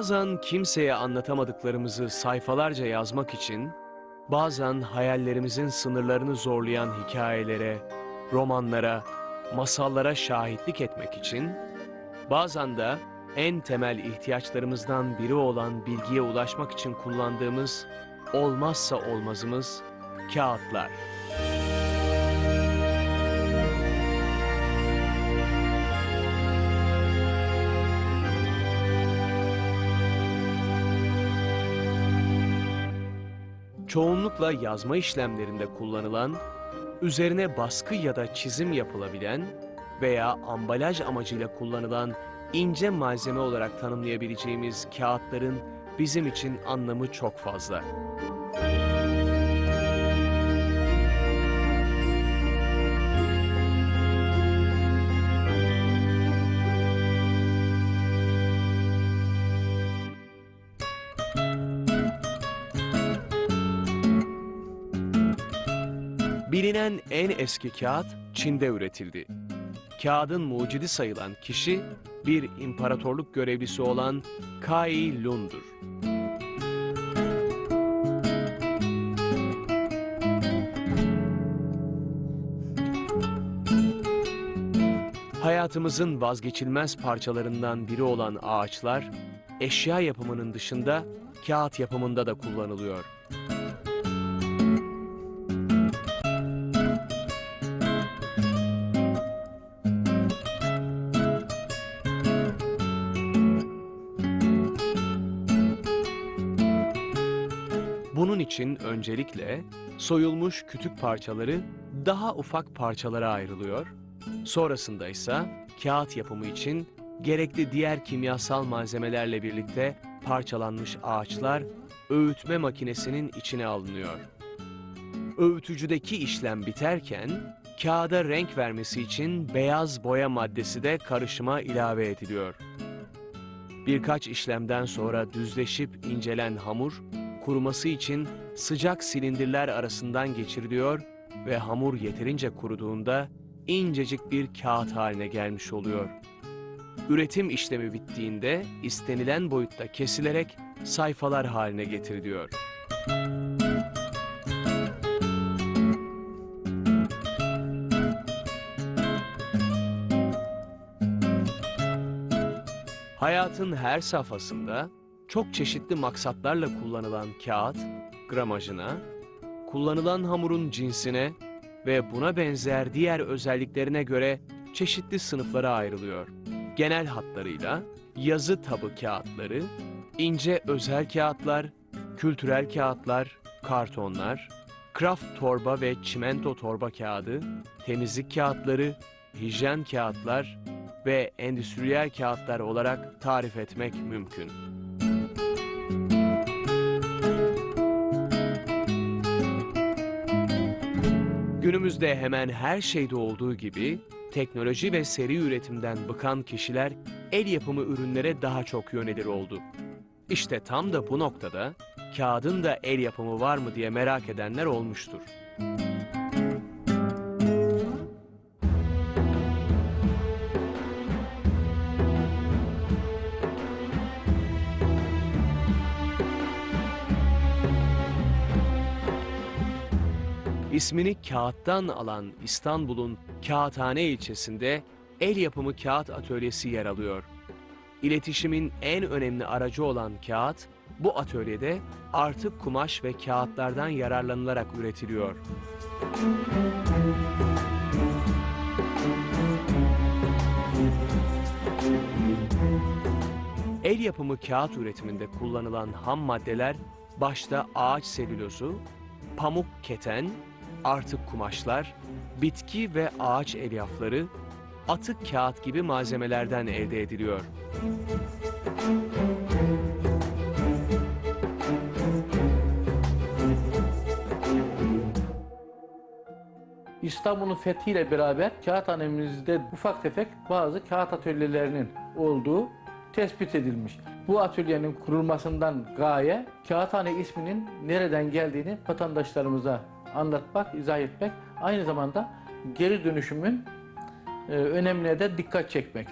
Bazen kimseye anlatamadıklarımızı sayfalarca yazmak için, bazen hayallerimizin sınırlarını zorlayan hikayelere, romanlara, masallara şahitlik etmek için, bazen de en temel ihtiyaçlarımızdan biri olan bilgiye ulaşmak için kullandığımız olmazsa olmazımız kağıtlar. Çoğunlukla yazma işlemlerinde kullanılan, üzerine baskı ya da çizim yapılabilen veya ambalaj amacıyla kullanılan ince malzeme olarak tanımlayabileceğimiz kağıtların bizim için anlamı çok fazla. Bilinen en eski kağıt Çin'de üretildi. Kağıdın mucidi sayılan kişi bir imparatorluk görevlisi olan Kai Lun'dur. Hayatımızın vazgeçilmez parçalarından biri olan ağaçlar, eşya yapımının dışında kağıt yapımında da kullanılıyor. İçin öncelikle soyulmuş kütük parçaları daha ufak parçalara ayrılıyor. Sonrasında ise kağıt yapımı için gerekli diğer kimyasal malzemelerle birlikte parçalanmış ağaçlar öğütme makinesinin içine alınıyor. Öğütücüdeki işlem biterken kağıda renk vermesi için beyaz boya maddesi de karışıma ilave ediliyor. Birkaç işlemden sonra düzleşip incelen hamur kuruması için sıcak silindirler arasından geçiriliyor ve hamur yeterince kuruduğunda incecik bir kağıt haline gelmiş oluyor. Üretim işlemi bittiğinde istenilen boyutta kesilerek sayfalar haline getiriliyor. Hayatın her safhasında çok çeşitli maksatlarla kullanılan kağıt, gramajına, kullanılan hamurun cinsine ve buna benzer diğer özelliklerine göre çeşitli sınıflara ayrılıyor. Genel hatlarıyla yazı tabı kağıtları, ince özel kağıtlar, kültürel kağıtlar, kartonlar, kraft torba ve çimento torba kağıdı, temizlik kağıtları, hijyen kağıtlar ve endüstriyel kağıtlar olarak tarif etmek mümkün. Günümüzde hemen her şeyde olduğu gibi teknoloji ve seri üretimden bıkan kişiler el yapımı ürünlere daha çok yönelir oldu. İşte tam da bu noktada kağıdın da el yapımı var mı diye merak edenler olmuştur. İsmini kağıttan alan İstanbul'un Kağıthane ilçesinde el yapımı kağıt atölyesi yer alıyor. İletişimin en önemli aracı olan kağıt, bu atölyede artık kumaş ve kağıtlardan yararlanılarak üretiliyor. El yapımı kağıt üretiminde kullanılan ham maddeler başta ağaç selülozu, pamuk keten, artık kumaşlar, bitki ve ağaç elyafları, atık kağıt gibi malzemelerden elde ediliyor. İstanbul'un fethiyle beraber kağıthanemizde ufak tefek bazı kağıt atölyelerinin olduğu tespit edilmiş. Bu atölyenin kurulmasından gaye kağıthane isminin nereden geldiğini vatandaşlarımıza anlatmak, izah etmek, aynı zamanda geri dönüşümün e, önemine de dikkat çekmek.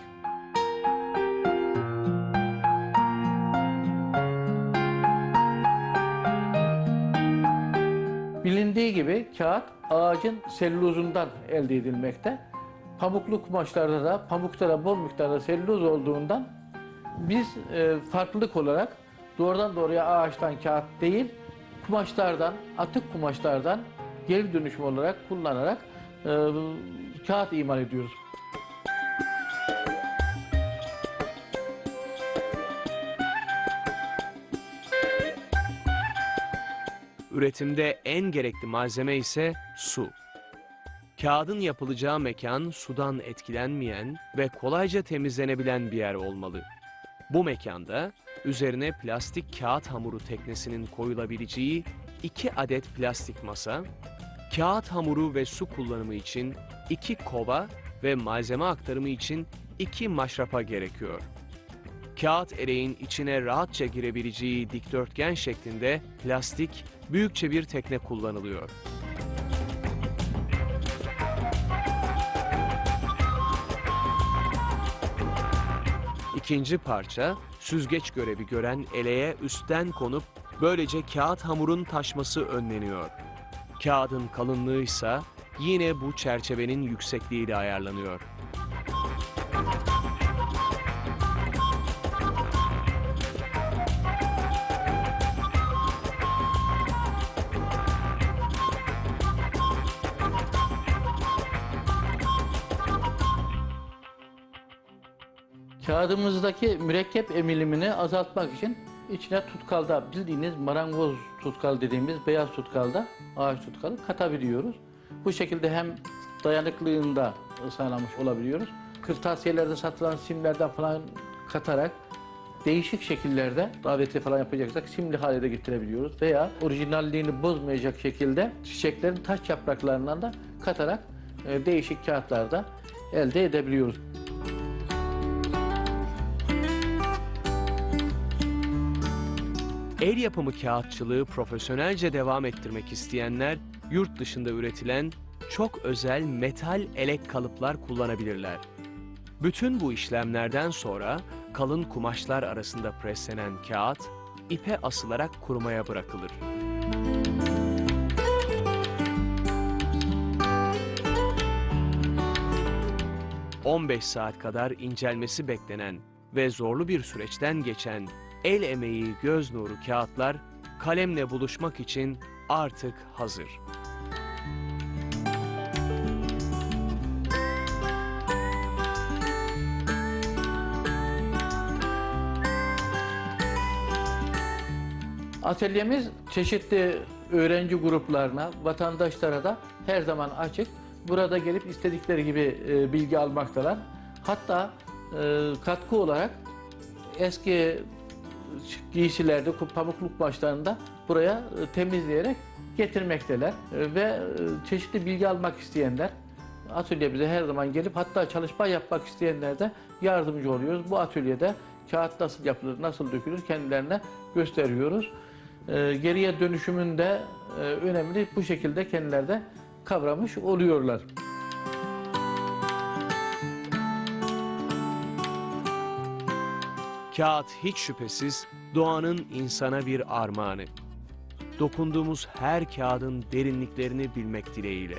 Bilindiği gibi kağıt ağacın selluzundan elde edilmekte. Pamuklu kumaşlarda da, pamukta da bol miktarda selloz olduğundan biz e, farklılık olarak doğrudan doğruya ağaçtan kağıt değil, kumaşlardan, atık kumaşlardan geri dönüşüm olarak kullanarak e, kağıt imal ediyoruz. Üretimde en gerekli malzeme ise su. Kağıdın yapılacağı mekan sudan etkilenmeyen ve kolayca temizlenebilen bir yer olmalı. Bu mekanda üzerine plastik kağıt hamuru teknesinin koyulabileceği iki adet plastik masa, kağıt hamuru ve su kullanımı için iki kova ve malzeme aktarımı için iki maşrapa gerekiyor. Kağıt ereğin içine rahatça girebileceği dikdörtgen şeklinde plastik büyükçe bir tekne kullanılıyor. İkinci parça süzgeç görevi gören eleğe üstten konup böylece kağıt hamurun taşması önleniyor. Kağıdın kalınlığı ise yine bu çerçevenin yüksekliğiyle ayarlanıyor. Kağıdımızdaki mürekkep emilimini azaltmak için içine tutkalda bildiğiniz marangoz tutkal dediğimiz beyaz tutkalda ağaç tutkalı katabiliyoruz. Bu şekilde hem dayanıklılığını da sağlamış olabiliyoruz. Kırtasiyelerde satılan simlerden falan katarak değişik şekillerde daveti falan yapacaksak simli hale de getirebiliyoruz. Veya orijinalliğini bozmayacak şekilde çiçeklerin taş yapraklarından da katarak e, değişik kağıtlarda elde edebiliyoruz. El yapımı kağıtçılığı profesyonelce devam ettirmek isteyenler yurt dışında üretilen çok özel metal elek kalıplar kullanabilirler. Bütün bu işlemlerden sonra kalın kumaşlar arasında preslenen kağıt ipe asılarak kurumaya bırakılır. ...15 saat kadar incelmesi beklenen ve zorlu bir süreçten geçen el emeği göz nuru kağıtlar kalemle buluşmak için artık hazır. Atölyemiz çeşitli öğrenci gruplarına, vatandaşlara da her zaman açık. Burada gelip istedikleri gibi e, bilgi almaktalar. Hatta e, katkı olarak eski giysilerde, pamukluk başlarında buraya e, temizleyerek getirmekteler. E, ve e, çeşitli bilgi almak isteyenler atölyemize her zaman gelip hatta çalışma yapmak isteyenler de yardımcı oluyoruz. Bu atölyede kağıt nasıl yapılır, nasıl dökülür kendilerine gösteriyoruz. Geriye dönüşümünde önemli bu şekilde kendileri de kavramış oluyorlar. Kağıt hiç şüphesiz doğanın insana bir armağanı. Dokunduğumuz her kağıdın derinliklerini bilmek dileğiyle.